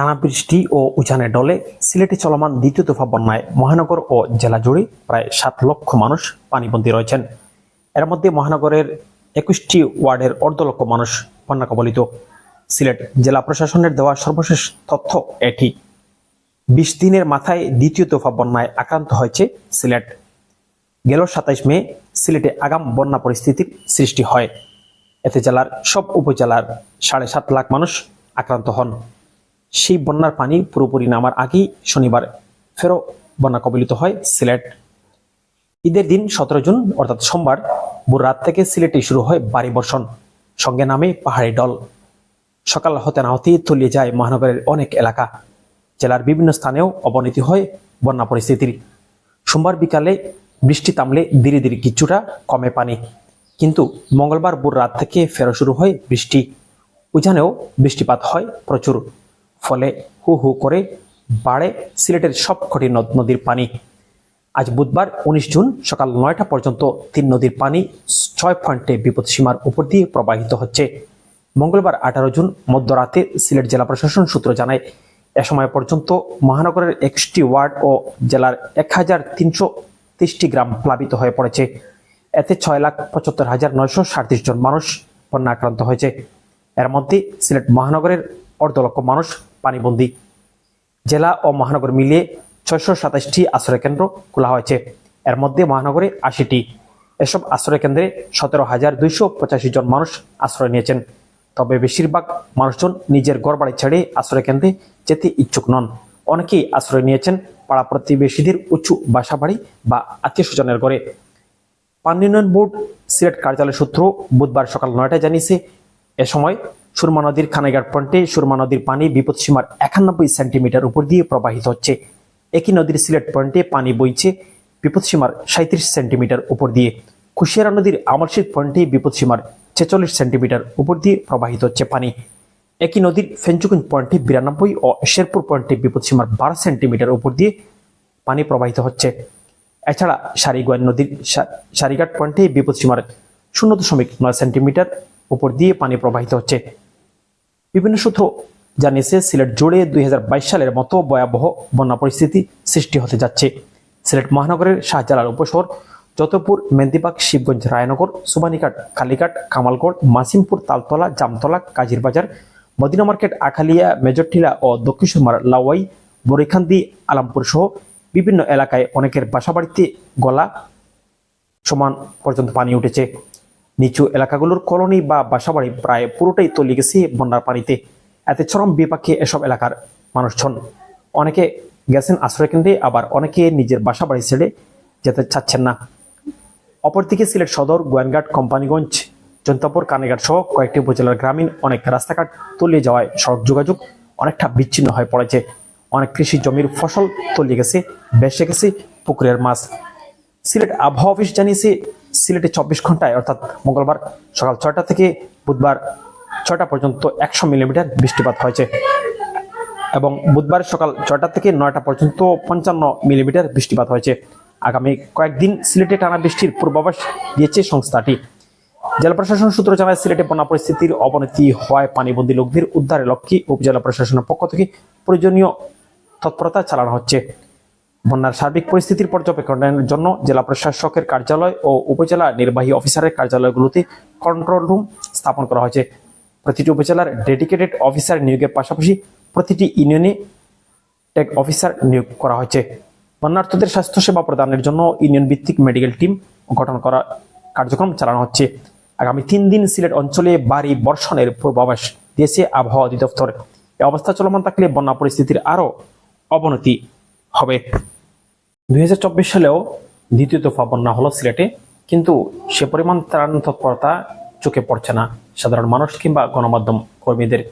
টানা বৃষ্টি ও উজানে ডলে সিলেটে চলমান দ্বিতীয় দফা বন্যায় মহানগর ও জেলা জুড়ে প্রায় সাত লক্ষ মানুষ পানিবন্দী রয়েছেন। এর মধ্যে মহানগরের একুশটি ওয়ার্ডের অর্ধ লক্ষ মানুষ বন্যা কবলিত। সিলেট জেলা প্রশাসনের দেওয়া সর্বশেষ তথ্য এটি। বিশ দিনের মাথায় দ্বিতীয় দফা বন্যায় আক্রান্ত হয়েছে সিলেট। গেল সাতাইশ মে সিলেটে আগাম বন্যা পরিস্থিতির সৃষ্টি হয়। এতে জেলার সব উপজেলার সাড়ে সাত লাখ মানুষ আক্রান্ত হন। সেই বন্যার পানি পুরোপুরি নামার আগেই শনিবার ফেরো বন্যা কবলিত হয় সিলেট। ঈদের দিন সতেরো জুন, অর্থাৎ সোমবার ভোর রাত থেকে সিলেটে শুরু হয় ভারী বর্ষণ। সঙ্গে নামে পাহাড়ি ডল। সকাল হতে না হতেই তলিয়ে যায় মহানগরের অনেক এলাকা। জেলার বিভিন্ন স্থানেও অবনতি হয় বন্যা পরিস্থিতির। সোমবার বিকালে বৃষ্টি থামলে ধীরে ধীরে কিছুটা কমে পানি। কিন্তু মঙ্গলবার ভোর রাত থেকে ফেরো শুরু হয় বৃষ্টি। উজানেও বৃষ্টিপাত হয় প্রচুর। ফলে হু হু করে বাড়ে সিলেটের সব কটি নদ নদীর পানি। আজ বুধবার উনিশ জুন সকাল নয়টা পর্যন্ত তিন নদীর পানি ছয় পয়েন্টে বিপদসীমার উপর দিয়ে প্রবাহিত হচ্ছে। মঙ্গলবার আঠারো জুন মধ্যরাতে সিলেট জেলা প্রশাসন সূত্র জানায়, এ সময় পর্যন্ত মহানগরের একুশটি ওয়ার্ড ও জেলার এক হাজার তিনশো তেইশটি গ্রাম প্লাবিত হয়ে পড়েছে। এতে ছয় লাখ পঁচাত্তর হাজার নয়শো সাঁত্রিশ জন মানুষ বন্যা আক্রান্ত হয়েছে। এর মধ্যে সিলেট মহানগরের অর্ধ লক্ষ মানুষ পানিবন্দী জেলা ও মহানগর মিলিয়ে ছয়শো সাতাশটি আশ্রয় কেন্দ্র খোলা হয়েছে। এর মধ্যে মহানগরে আশিটি। এসব আশ্রয় কেন্দ্রে সতেরো হাজার দুইশো পঁচাশি জন মানুষ আশ্রয় নিয়েছেন। তবে বেশিরভাগ মানুষজন নিজের গড়বাড়ি ছেড়ে আশ্রয় কেন্দ্রে যেতে ইচ্ছুক নন। অনেকেই আশ্রয় নিয়েছেন পাড়া প্রতিবেশীদের উঁচু বাসাবাড়ি বা আত্মীয় স্বজনের ঘরে। পানি উন্নয়ন বোর্ড সিলেট কার্যালয় সূত্র বুধবার সকাল নয়টায় জানিয়েছে, এ সময় সুরমা নদীর খানাইঘাট পয়েন্টে সুরমা নদীর পানি বিপদসীমার একানব্বই সেন্টিমিটার উপর দিয়ে প্রবাহিত হচ্ছে। একই নদীর সিলেট পয়েন্টে পানি বইছে বিপদসীমার সাঁত্রিশ সেন্টিমিটার উপর দিয়ে। কুশিয়ারা নদীর আমরশিদ পয়েন্টে বিপদসীমার ছেচল্লিশ সেন্টিমিটার উপর দিয়ে প্রবাহিত হচ্ছে পানি। একই নদীর ফেঞ্চুকুঞ্জ পয়েন্টে বিরানব্বই ও শেরপুর পয়েন্টে বিপদসীমার বারো সেন্টিমিটার উপর দিয়ে পানি প্রবাহিত হচ্ছে। এছাড়া সারিগোয়ান নদীর সারিঘাট পয়েন্টে বিপদসীমার শূন্য দশমিক নয় সেন্টিমিটার উপর দিয়ে পানি প্রবাহিত হচ্ছে। বিভিন্ন সূত্র জানিয়েছে, সিলেট জুড়ে দুই হাজার বাইশ সালের মতো ভয়াবহ বন্যা পরিস্থিতি সৃষ্টি হতে যাচ্ছে। সিলেট মহানগরের শাহজালাল উপশহর, যতপুর মেন্দিবাগ শিবগঞ্জ, রায়নগর সুবানীঘাট কালীঘাট, কামালগড়, মাসিমপুর, তালতলা, জামতলা, কাজিরবাজার, মদিনা মার্কেট, আখালিয়া, মেজরটিলা ও দক্ষিণ সুরমার লাওয়াই বরিখান্দি আলামপুর সহ বিভিন্ন এলাকায় অনেকের বাসাবাড়িতে গলা সমান পর্যন্ত পানি উঠেছে। নিচু এলাকাগুলোর কলোনি বা বাসাবাড়ি প্রায় পুরোটাই তলিয়ে গেছে বন্যার পানিতে। এতে চরম বিপাকে এসব এলাকার মানুষজন। অনেকে গেছেন আশ্রয়কেন্দ্রে আবার অনেকে নিজের বাসাবাড়ি ছেড়ে যেতে চাচ্ছেন না। অপরদিকে সিলেট সদর, গোয়েনঘাট, কোম্পানিগঞ্জ জন্তাপুর কানেঘাট সহ কয়েকটি উপজেলার গ্রামীণ অনেক রাস্তাঘাট তলিয়ে যাওয়ায় সড়ক যোগাযোগ অনেকটা বিচ্ছিন্ন হয়ে পড়েছে। অনেক কৃষি জমির ফসল তলিয়ে গেছে বেসে গেছে পুকুরের মাছ। সিলেট আবহাওয়া অফিস জানিয়েছে সিলেটে চব্বিশ ঘন্টায়, অর্থাৎ মঙ্গলবার সকাল ছয়টা থেকে বুধবার ছয়টা পর্যন্ত একশো মিলিমিটার বৃষ্টিপাত হয়েছে এবং বুধবার সকাল ছয়টা থেকে নয়টা পর্যন্ত পঞ্চান্ন মিলিমিটার বৃষ্টিপাত হয়েছে। আগামী কয়েকদিন সিলেটে টানা বৃষ্টির পূর্বাভাস দিয়েছে সংস্থাটি। জেলা প্রশাসন সূত্র জানায়, সিলেটে বন্যা পরিস্থিতির অবনতি হওয়ায় পানিবন্দী লোকদের উদ্ধারের লক্ষ্যে উপজেলা প্রশাসনের পক্ষ থেকে প্রয়োজনীয় তৎপরতা চালানো হচ্ছে। বন্যার সার্বিক পরিস্থিতির পর্যবেক্ষণের জন্য জেলা প্রশাসকের কার্যালয় ও উপজেলা নির্বাহী অফিসারের কার্যালয়গুলোতে কন্ট্রোল রুম স্থাপন করা হয়েছে। প্রতিটি উপজেলার ডেডিকেটেড অফিসার নিয়োগের পাশাপাশি প্রতিটি ইউনিয়নে টেক অফিসার নিয়োগ করা হয়েছে। বন্যার্থদের স্বাস্থ্যসেবা প্রদানের জন্য ইউনিয়ন ভিত্তিক মেডিকেল টিম গঠন করা কার্যক্রম চালানো হচ্ছে। আগামী তিন দিন সিলেট অঞ্চলে ভারী বর্ষণের পূর্বাভাস দিয়েছে আবহাওয়া অধিদপ্তর। এ অবস্থা চলমান থাকলে বন্যা পরিস্থিতির আরও অবনতি হবে। দুই হাজার চব্বিশ সালেও দ্বিতীয় দফা বন্যা হলো সিলেটে, কিন্তু সে পরিমাণ ত্রাণ তৎপরতা চোখে পড়ছে না। সাধারণ মানুষ কিংবা গণমাধ্যম কর্মীদের